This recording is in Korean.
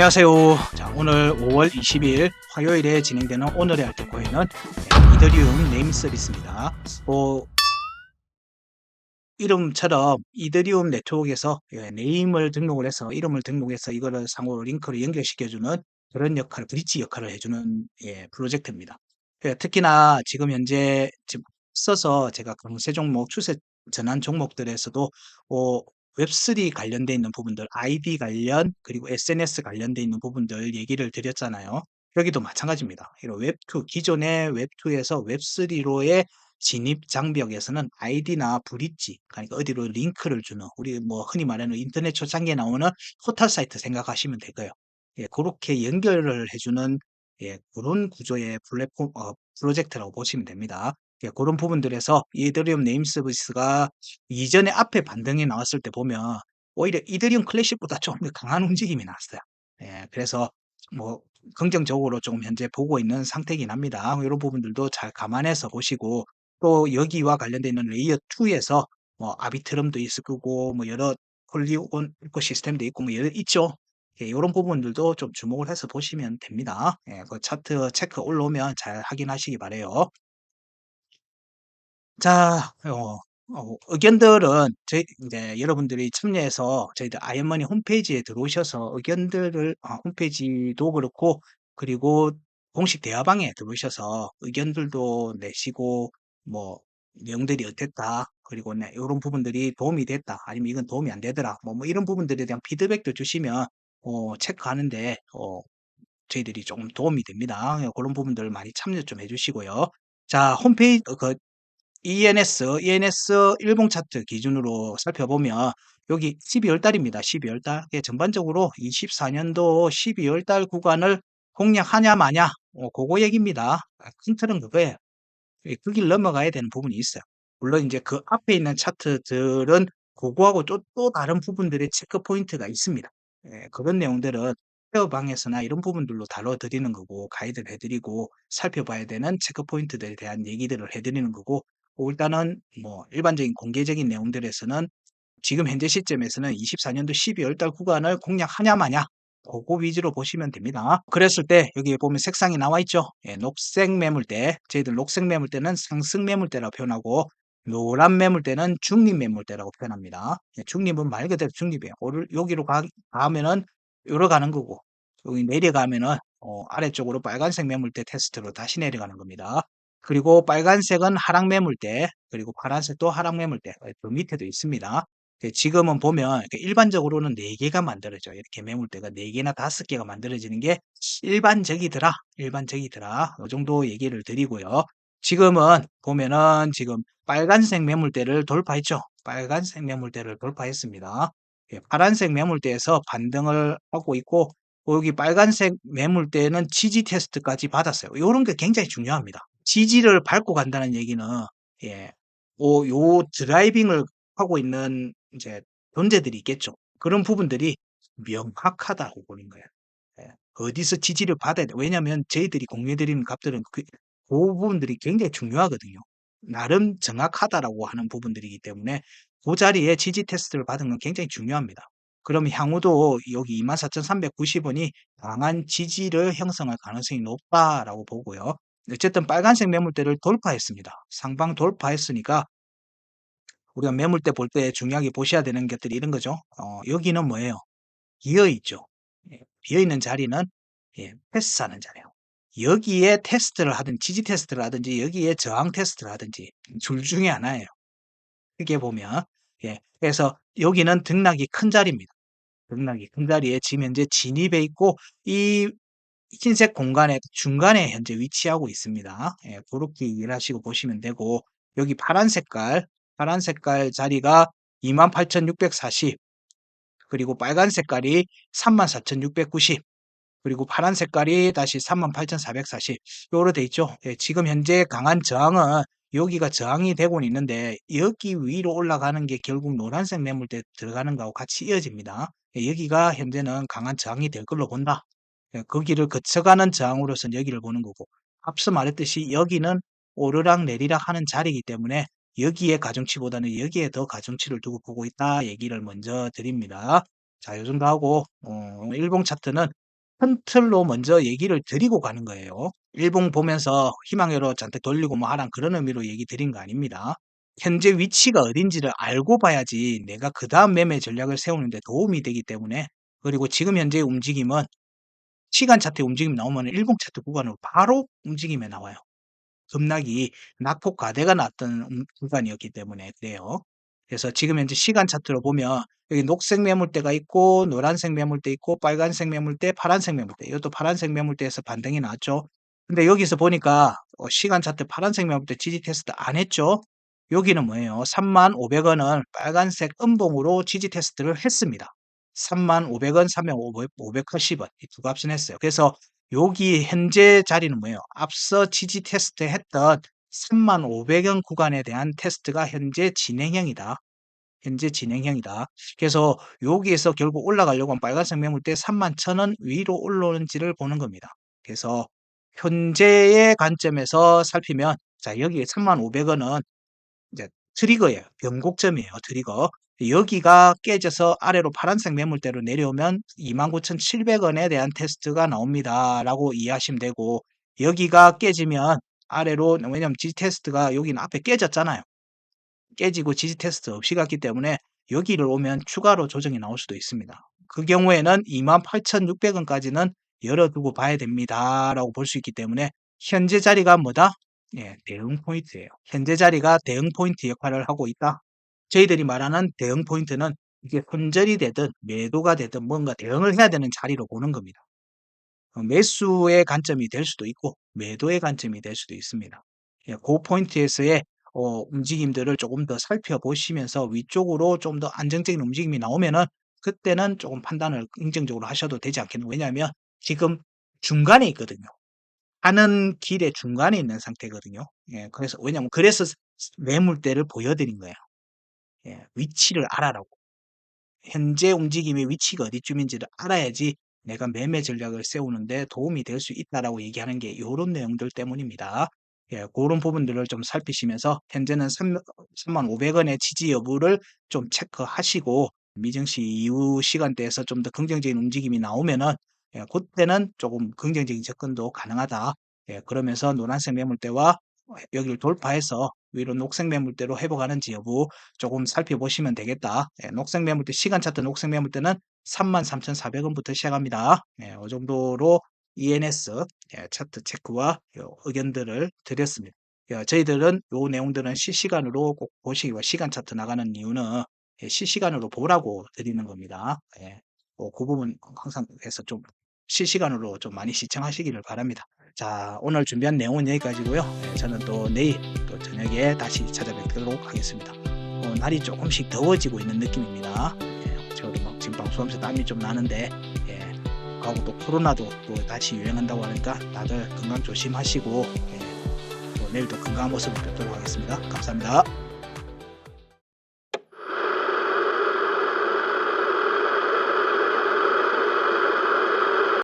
안녕하세요. 자, 오늘 5월 20일 화요일에 진행되는 오늘의 알트코인은 이더리움 네임 서비스입니다. 뭐 이름처럼 이더리움 네트워크에서 예, 네임을 등록을 해서 이름을 등록해서 이거를 상호로 링크를 연결시켜주는 그런 역할, 브릿지 역할을 해주는 예, 프로젝트입니다. 예, 특히나 지금 현재 지금 써서 제가 강세 종목, 추세 전환 종목들에서도 어, 웹3 관련돼 있는 부분들, ID 관련, 그리고 SNS 관련돼 있는 부분들 얘기를 드렸잖아요. 여기도 마찬가지입니다. 이런 웹2, 기존의 웹2에서 웹3로의 진입 장벽에서는 아이디나 브릿지, 그러니까 어디로 링크를 주는, 우리 뭐 흔히 말하는 인터넷 초창기에 나오는 포털 사이트 생각하시면 되고요. 예, 그렇게 연결을 해주는 예, 그런 구조의 플랫폼, 어, 프로젝트라고 보시면 됩니다. 예, 그런 부분들에서 이더리움 네임 서비스가 이전에 앞에 반등이 나왔을 때 보면 오히려 이더리움 클래식보다 좀 더 강한 움직임이 나왔어요. 예, 그래서 뭐 긍정적으로 좀 현재 보고 있는 상태이긴 합니다. 이런 부분들도 잘 감안해서 보시고 또 여기와 관련되어 있는 레이어 2에서 뭐 아비트럼도 있을 거고 뭐 여러 폴리곤 시스템도 있고 뭐 여러 있죠. 예, 이런 부분들도 좀 주목을 해서 보시면 됩니다. 예, 그 차트 체크 올라오면 잘 확인하시기 바래요. 자, 어, 어, 의견들은 저희 이제 여러분들이 참여해서 저희들 아이언머니 홈페이지에 들어오셔서 의견들을 아, 홈페이지도 그렇고 그리고 공식 대화방에 들어오셔서 의견들도 내시고 뭐 내용들이 어땠다 그리고 네, 이런 부분들이 도움이 됐다 아니면 이건 도움이 안 되더라 뭐, 뭐 이런 부분들에 대한 피드백도 주시면 어, 체크하는데 어, 저희들이 조금 도움이 됩니다. 예, 그런 부분들 많이 참여 좀 해주시고요. 자, 홈페이지, 어, 그, ENS, ENS 일봉 차트 기준으로 살펴보면 여기 12월 달입니다. 12월 달. 예, 전반적으로 24년도 12월 달 구간을 공략하냐 마냐. 어, 그거 얘기입니다. 아, 큰 틀은 그거예요. 예, 그길 넘어가야 되는 부분이 있어요. 물론 이제 그 앞에 있는 차트들은 그거하고 또, 또 다른 부분들의 체크 포인트가 있습니다. 예, 그런 내용들은 페어방에서나 이런 부분들로 다뤄드리는 거고 가이드를 해드리고 살펴봐야 되는 체크 포인트들에 대한 얘기들을 해드리는 거고 뭐 일단은 뭐 일반적인 공개적인 내용들에서는 지금 현재 시점에서는 24년도 12월 달 구간을 공략하냐 마냐 그거 위주로 보시면 됩니다. 그랬을 때 여기 보면 색상이 나와 있죠. 예, 녹색 매물대 저희들 녹색 매물대는 상승 매물대라고 표현하고 노란 매물대는 중립 매물대라고 표현합니다. 예, 중립은 말 그대로 중립이에요. 오를 여기로 가, 가면은 요러 가는 거고 여기 내려가면은 어, 아래쪽으로 빨간색 매물대 테스트로 다시 내려가는 겁니다. 그리고 빨간색은 하락 매물대, 그리고 파란색도 하락 매물대, 그 밑에도 있습니다. 예, 지금은 보면 일반적으로는 4개가 만들어져요. 이렇게 매물대가 4개나 5개가 만들어지는 게 일반적이더라. 일반적이더라. 이 정도 얘기를 드리고요. 지금은 보면은 지금 빨간색 매물대를 돌파했죠. 빨간색 매물대를 돌파했습니다. 예, 파란색 매물대에서 반등을 하고 있고 여기 빨간색 매물대는 지지 테스트까지 받았어요. 이런 게 굉장히 중요합니다. 지지를 밟고 간다는 얘기는 예, 오, 요 드라이빙을 하고 있는 이제 존재들이 있겠죠. 그런 부분들이 명확하다고 보는 거예요. 예, 어디서 지지를 받아야 돼. 왜냐하면 저희들이 공유해드리는 값들은 그, 그 부분들이 굉장히 중요하거든요. 나름 정확하다라고 하는 부분들이기 때문에 그 자리에 지지 테스트를 받은 건 굉장히 중요합니다. 그럼 향후도 여기 24,390원이 강한 지지를 형성할 가능성이 높다라고 보고요. 어쨌든 빨간색 매물대를 돌파했습니다. 상방 돌파했으니까 우리가 매물대 볼 때 중요하게 보셔야 되는 것들이 이런 거죠. 어, 여기는 뭐예요? 비어 있죠. 예, 비어 있는 자리는 예, 패스하는 자리예요. 여기에 테스트를 하든 지지 테스트를 하든지 여기에 저항 테스트를 하든지 둘 중에 하나예요. 크게 보면 예, 그래서 여기는 등락이 큰 자리입니다. 등락이 큰 자리에 지금 현재 진입해 있고 이 흰색 공간의 중간에 현재 위치하고 있습니다. 예, 그렇게 이해하시고 보시면 되고 여기 파란 색깔 파란 색깔 자리가 28,640 그리고 빨간 색깔이 34,690 그리고 파란 색깔이 다시 38,440 요로 돼 있죠. 예, 지금 현재 강한 저항은 여기가 저항이 되고 있는데 여기 위로 올라가는 게 결국 노란색 매물대 들어가는 거하고 같이 이어집니다. 예, 여기가 현재는 강한 저항이 될 걸로 본다. 예, 거기를 거쳐가는 저항으로서는 여기를 보는 거고 앞서 말했듯이 여기는 오르락 내리락 하는 자리이기 때문에 여기에 가중치보다는 여기에 더 가중치를 두고 보고 있다 얘기를 먼저 드립니다. 자, 요 정도 하고 어, 일봉 차트는 큰 틀로 먼저 얘기를 드리고 가는 거예요. 일봉 보면서 희망회로 잔뜩 돌리고 뭐 하란 그런 의미로 얘기 드린 거 아닙니다. 현재 위치가 어딘지를 알고 봐야지 내가 그 다음 매매 전략을 세우는 데 도움이 되기 때문에 그리고 지금 현재의 움직임은 시간 차트 움직임이 나오면 일봉 차트 구간으로 바로 움직임에 나와요. 급락이 낙폭 과대가 났던 음 구간이었기 때문에 그래요. 그래서 지금 현재 시간 차트로 보면 여기 녹색 매물대가 있고 노란색 매물대 있고 빨간색 매물대, 파란색 매물대. 이것도 파란색 매물대에서 반등이 나왔죠. 근데 여기서 보니까 어 시간 차트 파란색 매물대 지지 테스트 안 했죠. 여기는 뭐예요? 35,000원을 빨간색 음봉으로 지지 테스트를 했습니다. 35,000원, 35,580원 이 두 값은 했어요. 그래서 여기 현재 자리는 뭐예요? 앞서 지지 테스트 했던 35,000원 구간에 대한 테스트가 현재 진행형이다. 현재 진행형이다. 그래서 여기에서 결국 올라가려고 하면 빨간색 매물대 31,000원 위로 올라오는지를 보는 겁니다. 그래서 현재의 관점에서 살피면 자 여기 35,000원은 이제 트리거예요. 변곡점이에요. 트리거. 여기가 깨져서 아래로 파란색 매물대로 내려오면 29,700원에 대한 테스트가 나옵니다 라고 이해하시면 되고 여기가 깨지면 아래로 왜냐면 지지 테스트가 여기는 앞에 깨졌잖아요. 깨지고 지지 테스트 없이 갔기 때문에 여기를 오면 추가로 조정이 나올 수도 있습니다. 그 경우에는 28,600원까지는 열어두고 봐야 됩니다 라고 볼 수 있기 때문에 현재 자리가 뭐다? 예, 대응 포인트예요. 현재 자리가 대응 포인트 역할을 하고 있다. 저희들이 말하는 대응 포인트는 이게 손절이 되든 매도가 되든 뭔가 대응을 해야 되는 자리로 보는 겁니다. 어, 매수의 관점이 될 수도 있고 매도의 관점이 될 수도 있습니다. 예, 그 포인트에서의 어, 움직임들을 조금 더 살펴보시면서 위쪽으로 좀 더 안정적인 움직임이 나오면은 그때는 조금 판단을 긍정적으로 하셔도 되지 않겠나. 왜냐하면 지금 중간에 있거든요. 하는 길의 중간에 있는 상태거든요. 예, 그래서 왜냐면 그래서 매물대를 보여드린 거예요. 예, 위치를 알아라고. 현재 움직임의 위치가 어디쯤인지를 알아야지 내가 매매 전략을 세우는데 도움이 될 수 있다라고 얘기하는 게 요런 내용들 때문입니다. 예, 그런 부분들을 좀 살피시면서 현재는 3, 3,500원의 지지 여부를 좀 체크하시고 미증시 이후 시간대에서 좀 더 긍정적인 움직임이 나오면은 예, 그때는 조금 긍정적인 접근도 가능하다. 예, 그러면서 노란색 매물대와 여기를 돌파해서 위로 녹색 매물대로 회복하는지 여부 조금 살펴보시면 되겠다. 예, 녹색 매물대 시간 차트 녹색 매물대는 33,400원부터 시작합니다. 예, 이 정도로 ENS 예, 차트 체크와 요 의견들을 드렸습니다. 예, 저희들은 요 내용들은 실시간으로 꼭 보시기와 시간 차트 나가는 이유는 예, 실시간으로 보라고 드리는 겁니다. 예, 어, 그 부분 항상 해서 좀 실시간으로 좀 많이 시청하시기를 바랍니다. 자, 오늘 준비한 내용은 여기까지고요. 예, 저는 또 내일 또 저녁에 다시 찾아뵙도록 하겠습니다. 어, 날이 조금씩 더워지고 있는 느낌입니다. 예, 저도 막 지금 방송하면서 땀이 좀 나는데 예, 하고 또 코로나도 또 다시 유행한다고 하니까 다들 건강 조심하시고 예, 또 내일도 건강한 모습을 뵙도록 하겠습니다. 감사합니다.